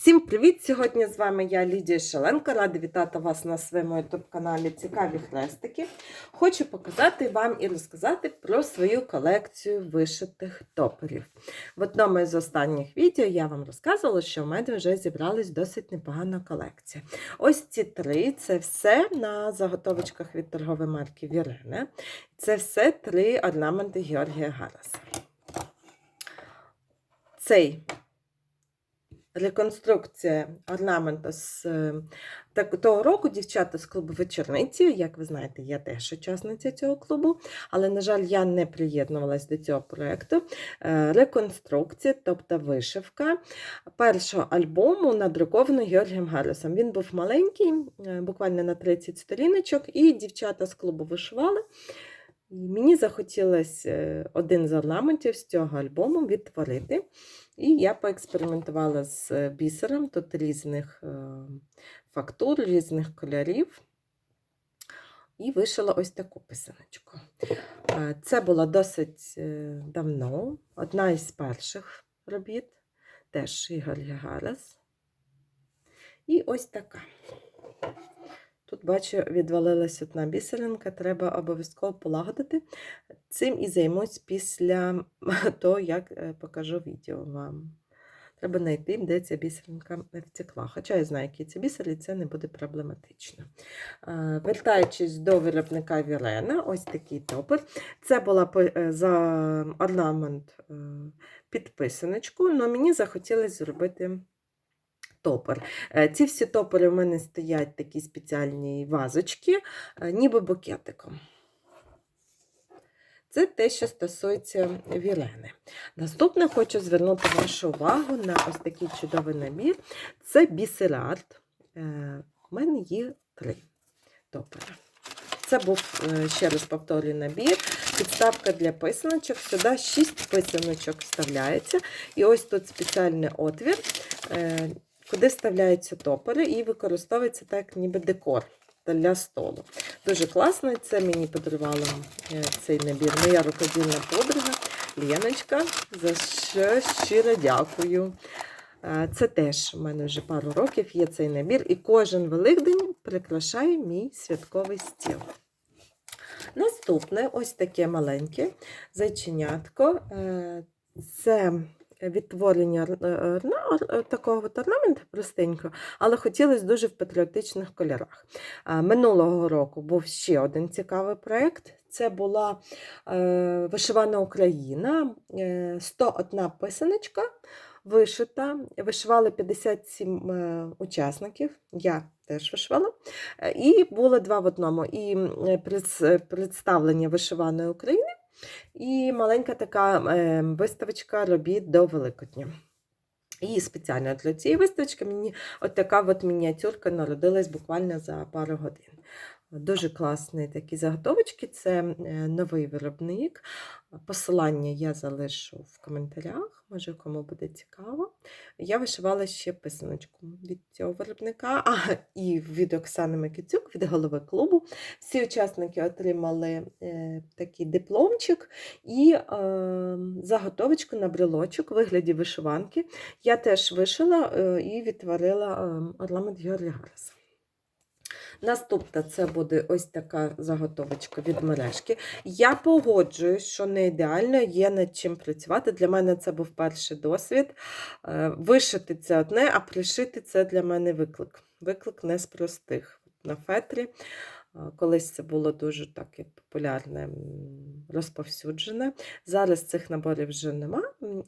Всім привіт! Сьогодні з вами я Лідія Шаленко. Рада вітати вас на своєму ютуб-каналі Цікаві хрестики. Хочу показати вам і розказати про свою колекцію вишитих топорів. В одному із останніх відео я вам розказувала, що в мене вже зібралась досить непогана колекція. Ось ці три це все на заготовочках від торгової марки Вірене. Це все три орнаменти Георгія Гараса. Цей реконструкція орнаменту з е, так, того року дівчата з клубу вечорниці. Як ви знаєте, я теж учасниця цього клубу, але, на жаль, я не приєднувалась до цього проєкту. Е, Реконструкція, тобто вишивка першого альбому, надрукованого Георгієм Гарресом. Він був маленький, е, буквально на 30 сторіночок, і дівчата з клубу вишивали. І мені захотілося е, один з орнаментів з цього альбому відтворити. І я поекспериментувала з е, бісером, тут різних е, фактур, різних кольорів. І вишила ось таку писаночку. Це було досить давно, одна із перших робіт, теж Ігор Гагарас. І ось така. Тут, бачу, відвалилась одна бісеринка, треба обов'язково полагодити. Цим і займусь після того, як е, покажу відео вам. Треба знайти, де ця бісеринка втекла. Хоча я знаю, які це бісери, і це не буде проблематично. Вертаючись до виробника Вірена, ось такий топор. Це була е, за орнамент е, підписаночку, але мені захотілося зробити топор. Е, Ці всі топори в мене стоять такі спеціальні вазочки, е, ніби букетиком. Це те, що стосується вілени. Наступне хочу звернути вашу увагу на ось такий чудовий набір. Це бісерарт. Е, У мене є три топори. Це був, е, ще раз повторюю, набір. Підставка для писаночок. Сюди 6 писаночок вставляється. І ось тут спеціальний отвір, е, куди вставляються топори і використовується так, ніби декор для столу. Дуже класно, це мені подарувала е, цей набір моя рукодільна подруга Леночка, за що щиро дякую. Е, Це теж у мене вже пару років є цей набір, і кожен Великдень прикрашає мій святковий стіл. Наступне ось таке маленьке зайченятко. Е, Це відтворення е, орна- такого орнаменту простенького, але хотілося дуже в патріотичних кольорах. Минулого року був ще один цікавий проєкт. Це була е, вишивана Україна, е, 101 писаночка вишита. Вишивали 57 е, учасників. Я теж вишивала. Е, І було два в одному: і е, представлення вишиваної України, і маленька така е, виставочка робіт до Великодня. І спеціально для цієї виставочки мені от така от мініатюрка народилась буквально за пару годин. Дуже класні такі заготовочки. Це е, новий виробник. Посилання я залишу в коментарях, може кому буде цікаво. Я вишивала ще писаночку від цього виробника, а і від Оксани Микитюк, від голови клубу. Всі учасники отримали е, такий дипломчик і е, заготовочку на брелочок у вигляді вишиванки. Я теж вишила е, і відтворила е, орнамент Георгія Гараса. Наступна це буде ось така заготовочка від мережки. Я погоджуюсь, що не ідеально, є над чим працювати. Для мене це був перший досвід. Е, Вишити це одне, а пришити це для мене виклик. Виклик не з простих. На фетрі. е, Колись це було дуже таке популярне, розповсюджене. Зараз цих наборів вже нема.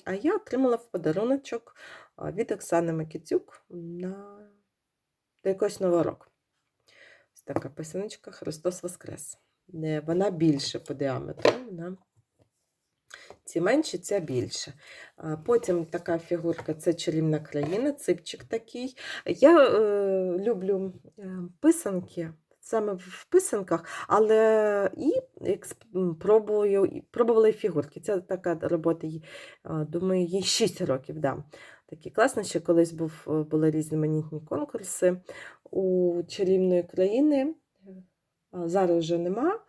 А я отримала в подаруночок від Оксани Микитюк на до якогось нового року. Ось така писаночка Христос Воскрес. Вона більше по діаметру. Вона... Ці менші, ця більше. Потім така фігурка це чарівна країна, ципчик такий. Я е, люблю е, писанки. Саме в писанках, але і пробую, пробувала і фігурки. Це така робота, думаю, їй 6 років дам. Такі класно, ще колись був, е, були різноманітні конкурси у чарівної країни. Зараз вже нема.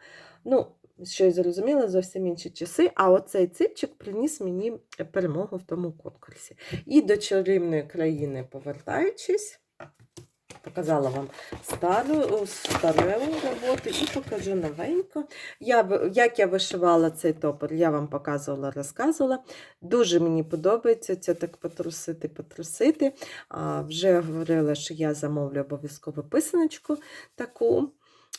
Ну, що я зрозуміла, зовсім інші часи. А оцей ципчик приніс мені перемогу в тому конкурсі. І до чарівної країни повертаючись, показала вам стару, стару роботу і покажу новеньку. Я, як я вишивала цей топор, я вам показувала, розказувала. Дуже мені подобається це так потрусити, потрусити. А, вже говорила, що я замовлю обов'язково писаночку таку.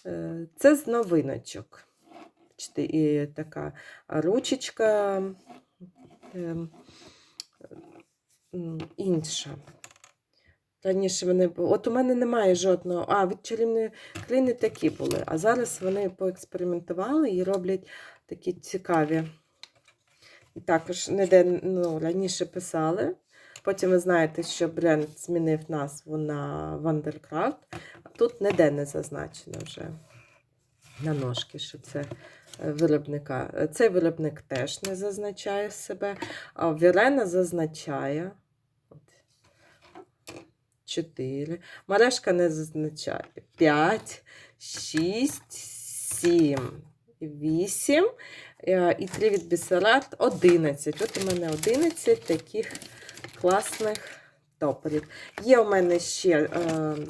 Е, Це з новиночок. І така ручечка ем, інша. Раніше вони От у мене немає жодного. А, від чарівної кліни такі були. А зараз вони поекспериментували і роблять такі цікаві. І також ніде ну, раніше писали. Потім ви знаєте, що бренд змінив назву на Wondercraft. А тут ніде не зазначено вже на ножки, що це е, виробника. Цей виробник теж не зазначає себе, а Вірена зазначає. От. 4. Мережка не зазначає. 5, 6, 7, 8 е, і 3 від бісерат 11. От у мене 11 таких класних топорів. Є у мене ще е,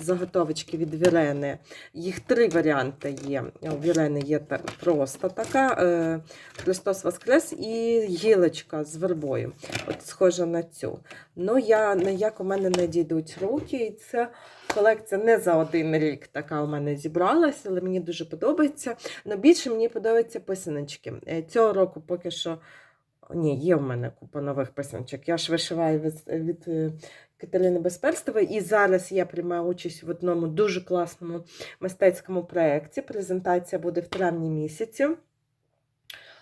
заготовочки від Вірени. Їх три варіанти є. У Вірени є просто така е, Христос Воскрес і гілочка з вербою. От схожа на цю. Ну, я ніяк у мене не дійдуть руки. І це колекція не за один рік така у мене зібралася, але мені дуже подобається. Но більше мені подобаються писаночки. Е, Цього року поки що. Ні, є в мене купа нових писаночок. Я ж вишиваю від, від е, Катерини Безперстової, і зараз я приймаю участь в одному дуже класному мистецькому проєкті. Презентація буде в травні місяці.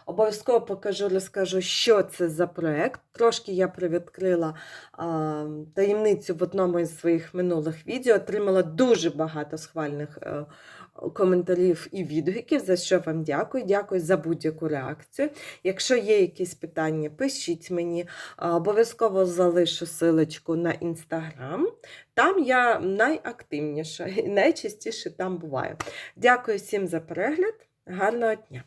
Обов'язково покажу, розкажу, що це за проєкт. Трошки я привідкрила а, таємницю в одному із своїх минулих відео. Отримала дуже багато схвальних е, коментарів і відгуків, за що вам дякую. Дякую за будь-яку реакцію. Якщо є якісь питання, пишіть мені. Обов'язково залишу силочку на інстаграм. Там я найактивніша і найчастіше там буваю. Дякую всім за перегляд. Гарного дня!